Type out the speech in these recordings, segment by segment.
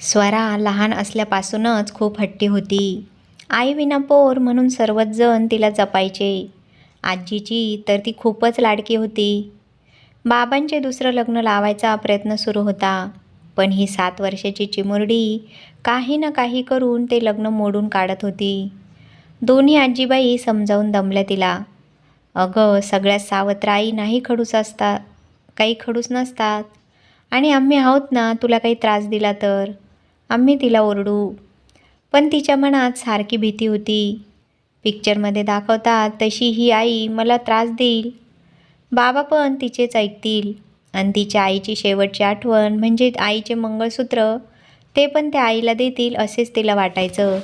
स्वरा लहान असल्यापासूनच खूप हट्टी होती. आई विना पोर म्हणून सर्वच जण तिला जपायचे. आजीची तर ती खूपच लाडकी होती. बाबांचे दुसरं लग्न लावायचा प्रयत्न सुरू होता. पण ही सात वर्षाची चिमुरडी काही ना काही करून ते लग्न मोडून काढत होती. दोन्ही आजीबाई समजावून दमल्या तिला. अगं सगळ्यात सावत्र आई नाही खडूस असतात काही खडूस नसतात. आणि आम्ही आहोत ना तुला काही त्रास दिला तर? आम्ही तिला ओरडू. पण तिच्या मनात सारखी भीती होती. पिक्चरमध्ये दाखवतात तशी ही आई मला त्रास देईल. बाबा पण तिचेच ऐकतील. आणि तिच्या आईची शेवटची आठवण म्हणजे आईचे मंगळसूत्र ते पण त्या आईला देतील असेच तिला वाटायचं.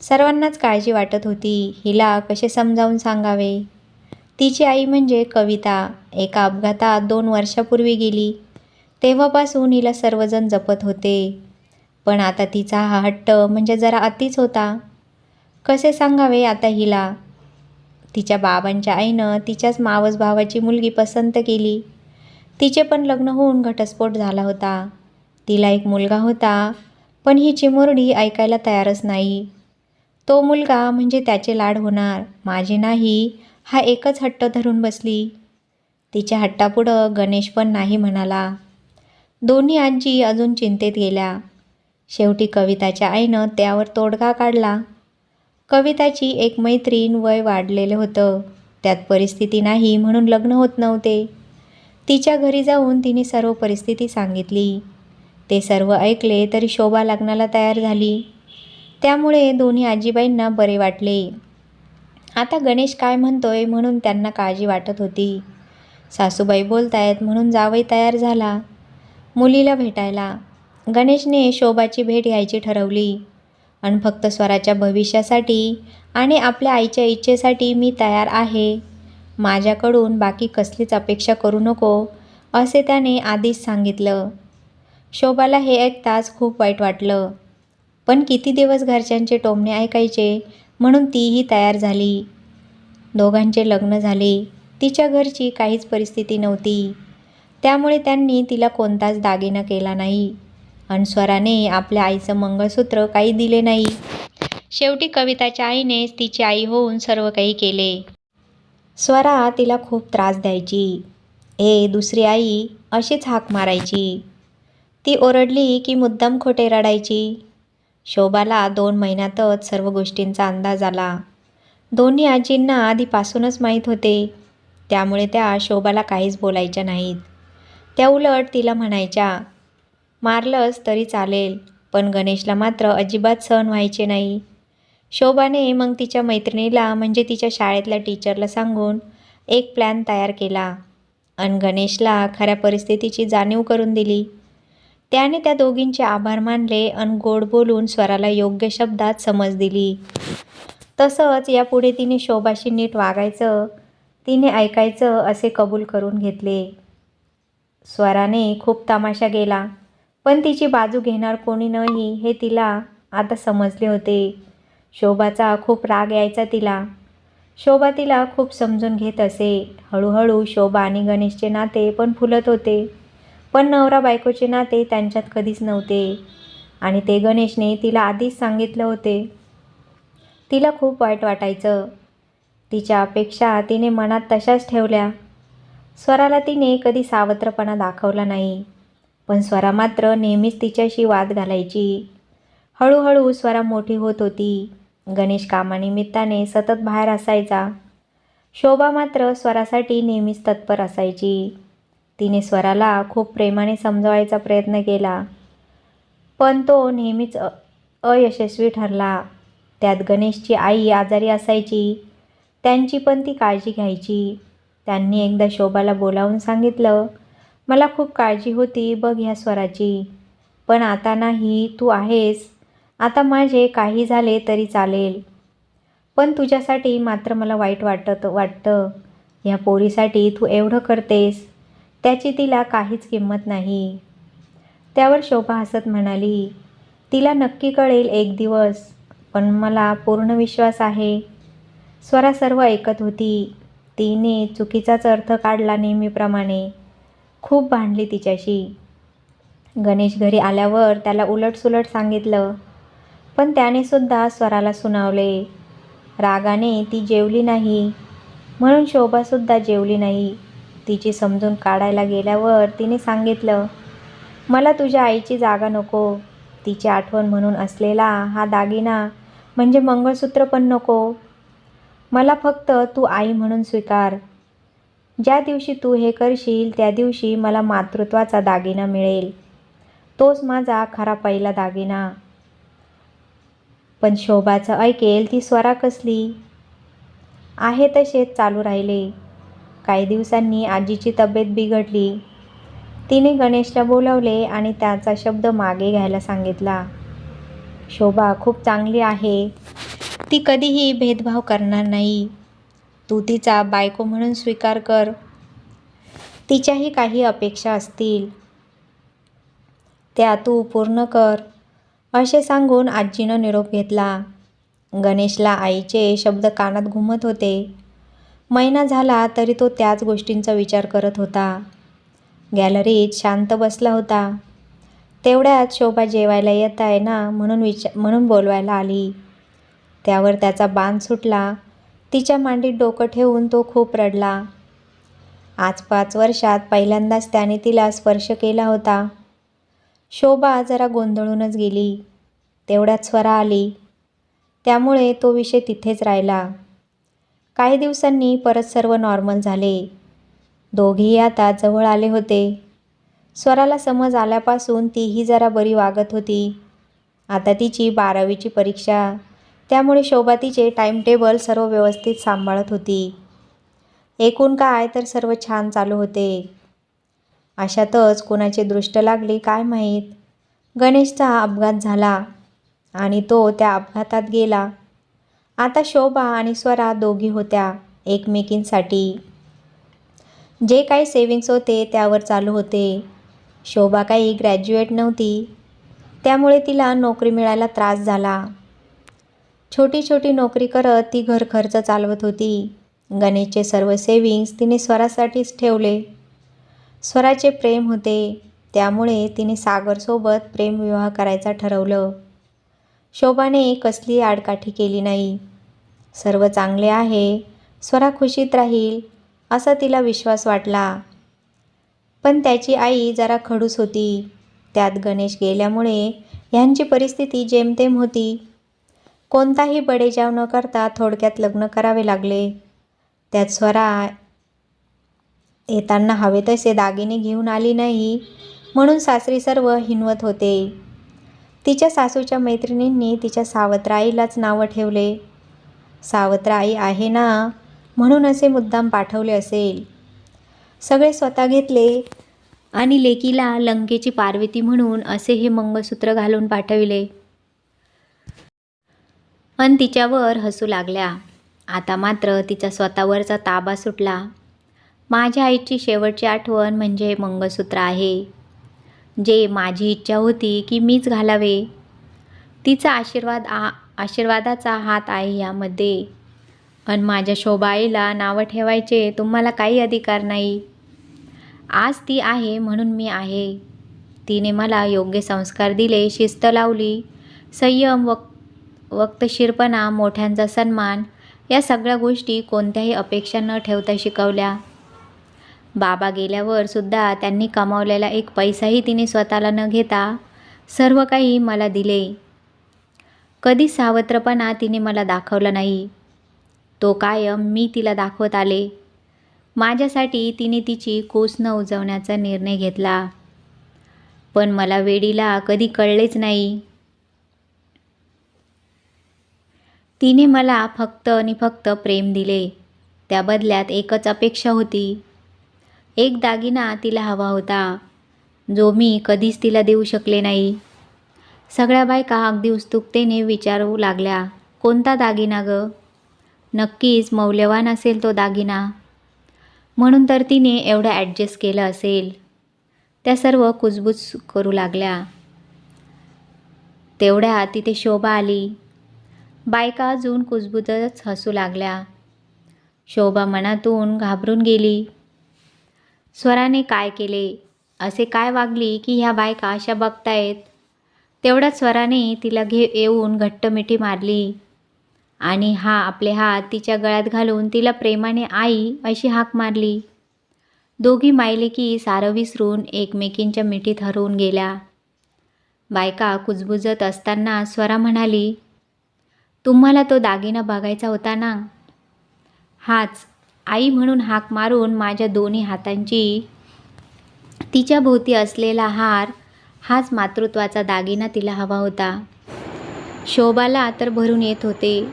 सर्वांनाच काळजी वाटत होती. हिला कसे समजावून सांगावे? तिची आई म्हणजे कविता. एका अपघातात दोन वर्षापूर्वी गेली. तेव्हापासून हिला सर्वजण जपत होते. पण आता तिचा हा हट्ट म्हणजे जरा अतिच होता. कसे सांगावे आता हिला? तिच्या बाबांच्या आईनं तिच्याच मावस भावाची मुलगी पसंत केली. तिचे पण लग्न होऊन घटस्फोट झाला होता. तिला एक मुलगा होता पण ही चिमुरडी ऐकायला तयारच नाही. तो मुलगा म्हणजे त्याचे लाड होणार माझे नाही हा एकच हट्ट धरून बसली. तिच्या हट्टापुढं गणेश पण नाही म्हणाला. दोन्ही आजी अजून चिंतेत गेल्या. शेवटी कविताच्या आईनं त्यावर तोडगा काढला. कविताची एक मैत्रीण वय वाढलेलं होतं. त्यात परिस्थिती नाही म्हणून लग्न होत नव्हते. तिच्या घरी जाऊन तिने सर्व परिस्थिती सांगितली. ते सर्व ऐकले तरी शोभा लग्नाला तयार झाली. त्यामुळे दोन्ही आजीबाईंना बरे वाटले. आता गणेश काय म्हणतोय म्हणून त्यांना काळजी वाटत होती. सासूबाई बोलतायत म्हणून जावई तयार झाला. मुलीला भेटायला. गणेशने शोभाची भेट घ्यायची ठरवली. आणि फक्त स्वराच्या भविष्यासाठी आणि आपल्या आईच्या इच्छेसाठी मी तयार आहे. माझ्याकडून बाकी कसलीच अपेक्षा करू नको असे त्याने आधीच सांगितलं. शोभाला हे ऐकताच खूप वाईट वाटलं. पण किती दिवस घरच्यांचे टोमणे ऐकायचे म्हणून तीही तयार झाली. दोघांचे लग्न झाले. तिच्या घरची काहीच परिस्थिती नव्हती. त्यामुळे त्यांनी तिला कोणताच दागिना केला नाही. आणि स्वराने आपल्या आईचं मंगळसूत्र काही दिले नाही. शेवटी कविताच्या आईनेच तिची आई होऊन सर्व काही केले. स्वरा तिला खूप त्रास द्यायची. ए दुसरी आई अशीच हाक मारायची. ती ओरडली की मुद्दाम खोटे रडायची. शोभाला दोन महिन्यातच सर्व गोष्टींचा अंदाज आला. दोन्ही आजींना आधीपासूनच माहीत होते. त्यामुळे त्या शोभाला काहीच बोलायच्या नाहीत. त्या उलट तिला म्हणायच्या मारलंच तरी चालेल पण गणेशला मात्र अजिबात सहन व्हायचे नाही. शोभाने मग तिच्या मैत्रिणीला म्हणजे तिच्या शाळेतल्या टीचरला सांगून एक प्लॅन तयार केला आणि गणेशला खऱ्या परिस्थितीची जाणीव करून दिली. त्याने त्या दोघींचे आभार मानले आणि गोड बोलून स्वराला योग्य शब्दात समज दिली. तसंच यापुढे तिने शोभाशी नीट वागायचं तिने ऐकायचं असे कबूल करून घेतले. स्वराने खूप तमाशा गेला पण तिची बाजू घेणार कोणी नाही हे तिला आता समजले होते. शोभाचा खूप राग यायचा तिला. शोभा तिला खूप समजून घेत असे. हळूहळू शोभा आणि गणेशचे नाते पण फुलत होते. पण नवरा बायकोचे नाते त्यांच्यात कधीच नव्हते. आणि ते गणेशने तिला आधीच सांगितलं होते. तिला खूप वाईट वाटायचं. तिच्या अपेक्षा तिने मनात तशाच ठेवल्या. स्वराला तिने कधी सावत्रपणा दाखवला नाही. पण स्वरा मात्र नेहमीच तिच्याशी वाद घालायची. हळूहळू स्वरा मोठी होत होती. गणेश कामानिमित्ताने सतत बाहेर असायचा. शोभा मात्र स्वरासाठी नेहमीच तत्पर असायची. तिने स्वराला खूप प्रेमाने समजवायचा प्रयत्न केला. पण तो नेहमीच अ अयशस्वी ठरला. त्यात गणेशची आई आजारी असायची. त्यांची पण ती काळजी घ्यायची. त्यांनी एकदा शोभाला बोलावून सांगितलं मला खूप काळजी होती बघ ह्या स्वराची पण आता नाही तू आहेस. आता माझे काही झाले तरी चालेल. पण तुझ्यासाठी मात्र मला वाईट वाटत वाटतं. ह्या पोरीसाठी तू एवढं करतेस. त्याची तिला काहीच किंमत नाही. त्यावर शोभा हसत म्हणाली तिला नक्की कळेल एक दिवस पण मला पूर्ण विश्वास आहे. स्वरा सर्व ऐकत होती. तिने चुकीचाच अर्थ काढला नेहमीप्रमाणे. खूप भांडली तिच्याशी. गणेश घरी आल्यावर त्याला उलटसुलट सांगितलं. पण त्याने सुद्धा स्वराला सुनावले. रागाने ती जेवली नाही. म्हणून शोभासुद्धा जेवली नाही. तिची समजून काढायला गेल्यावर तिने सांगितलं मला तुझ्या आईची जागा नको. तिची आठवण म्हणून असलेला हा दागिना म्हणजे मंगळसूत्र पण नको. मला फक्त तू आई म्हणून स्वीकार. ज्या दिवशी तू हे करशील त्या दिवशी मला मातृत्वाचा दागिना मिळेल. तोच माझा खरा पहिला दागिना. पण शोभाचं ऐकेल ती स्वरा कसली? आहे तसेच चालू राहिले. काही दिवसांनी आजीची तब्येत बिघडली. तिने गणेशला बोलावले आणि त्याचा शब्द मागे घ्यायला सांगितला. शोभा खूप चांगली आहे. ती कधीही भेदभाव करणार नाही. तू तिचा बायको म्हणून स्वीकार कर. तिच्याही काही अपेक्षा असतील. त्या तू पूर्ण कर असे सांगून आजीनं निरोप घेतला. गणेशला आईचे शब्द कानात घुमत होते. महिना झाला तरी तो त्याच गोष्टींचा विचार करत होता. गॅलरीत शांत बसला होता. तेवढ्यात शोभा जेवायला येत आहे ना म्हणून विचा म्हणून बोलवायला आली. त्यावर त्याचा बाण सुटला. तिच्या मांडीत डोकं ठेवून तो खूप रडला. आज पाच वर्षात पहिल्यांदाच त्याने तिला स्पर्श केला होता. शोभा जरा गोंधळूनच गेली. तेवढ्यात स्वरा आली. त्यामुळे तो विषय तिथेच राहिला. काही दिवसांनी परत सर्व नॉर्मल झाले. दोघेही आता जवळ आले होते. स्वराला समज आल्यापासून तीही जरा बरी वागत होती. आता तिची बारावीची परीक्षा त्यामुळे शोभा तिचे टाईमटेबल सर्व व्यवस्थित सांभाळत होती. एकूण काय तर सर्व छान चालू होते. अशातच कोणाची दृष्ट लागली काय माहीत? गणेशचा अपघात झाला आणि तो त्या अपघातात गेला. आता शोभा आणि स्वरा दोघी होत्या एकमेकींसाठी. जे काही सेविंग्स होते त्यावर चालू होते. शोभा काही ग्रॅज्युएट नव्हती. त्यामुळे तिला नोकरी मिळायला त्रास झाला. छोटी छोटी नोकरी करत ती घर खर्च चालवत होती. गणेशचे सर्व सेविंग्स तिने स्वरासाठीच ठेवले. स्वराचे प्रेम होते. त्यामुळे तिने सागरसोबत प्रेमविवाह करायचा ठरवलं. शोभाने कसली आडकाठी केली नाही. सर्व चांगले आहे. स्वरा खुशीत राहील असा तिला विश्वास वाटला. पण त्याची आई जरा खडूस होती. त्यात गणेश गेल्यामुळे ह्यांची परिस्थिती जेमतेम होती. कोणताही बडेजाव न करता थोडक्यात लग्न करावे लागले. त्यात स्वरा येताना हवे तसे दागिने घेऊन आली नाही म्हणून सासरी सर्व हिनवत होते. तिच्या सासूच्या मैत्रिणींनी तिच्या सावत्राईलाच नावं ठेवले. सावत्राई आहे ना? म्हणून असे मुद्दाम पाठवले असेल. सगळे स्वतः घेतले आणि लेकीला लंकेची पार्वती म्हणून असे हे मंगळसूत्र घालून पाठविले. पण तिच्यावर हसू लागल्या. आता मात्र तिचा स्वतःवरचा ताबा सुटला. माझ्या आईची शेवटची आठवण म्हणजे मंगळसूत्र आहे. जे माझी इच्छा होती की मीच घालावे. तिचा आशीर्वाद आ आशीर्वादाचा हात आहे यामध्ये. अन माझ्या शोभाईला नावं ठेवायचे तुम्हाला काही अधिकार नाही. आज ती आहे म्हणून मी आहे. तिने मला योग्य संस्कार दिले शिस्त लावली संयम व वक्तशीरपणा मोठ्यांचा सन्मान या सगळ्या गोष्टी कोणत्याही अपेक्षा न ठेवता शिकवल्या. बाबा गेल्यावर सुद्धा त्यांनी कमावलेला एक पैसाही तिने स्वतःला न घेता सर्व काही मला दिले. कधी सावत्रपणा तिने मला दाखवला नाही. तो कायम मी तिला दाखवत आले. माझ्यासाठी तिने तिची कोस न उजवण्याचा निर्णय घेतला. पण मला वेडीला कधी कळलेच नाही. तिने मला फक्त आणि फक्त प्रेम दिले. त्या बदल्यात एकच अपेक्षा होती. एक दागिना तिला हवा होता जो मी कधीच तिला देऊ शकले नाही. सगळ्या बायका अगदी उत्सुकतेने विचारू लागल्या कोणता दागिना ग? नक्कीच मौल्यवान असेल तो दागिना. म्हणून तर तिने एवढं ॲडजस्ट केलं असेल. त्या सर्व कुजबूज करू लागल्या. तेवढ्या तिथे शोभा आली. बायका अजून कुजबुजच हसू लागल्या. शोभा मनातून घाबरून गेली. स्वराने काय केले? असे काय वागली की ह्या बायका अशा बघतायत? तेवढ्याच स्वराने तिला घे येऊन घट्ट मिठी मारली. आणि हा आपले हात तिच्या गळ्यात घालून तिला प्रेमाने आई अशी हाक मारली. दोघी मायलेकी सारं विसरून एकमेकींच्या मिठीत हरवून गेल्या. बायका कुजबुजत असताना स्वरा म्हणाली तुम्हाला तो दागिना बघायचा होता ना? हाच आई म्हणून हाक मारून माझ्या दोन्ही हातांची तिच्या भोवती असलेला हार हाच मातृत्वाचा दागिना तिला हवा होता. शोभाला तर भरून येत होते.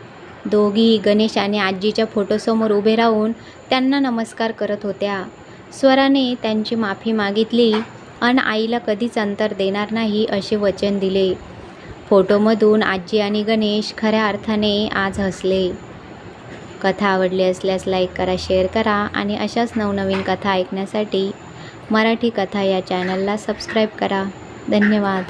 दोघी गणेश आणि आजीच्या फोटोसमोर उभे राहून त्यांना नमस्कार करत होत्या. स्वराने त्यांची माफी मागितली आणि आईला कधीच अंतर देणार नाही असे वचन दिले. फोटोमधून आजी आणि गणेश खऱ्या अर्थाने आज हसले. कथा आवडली असल्यास लाईक करा शेअर करा आणि अशाच नवनवीन कथा ऐकण्यासाठी मराठी कथा या चॅनलला सबस्क्राईब करा. धन्यवाद.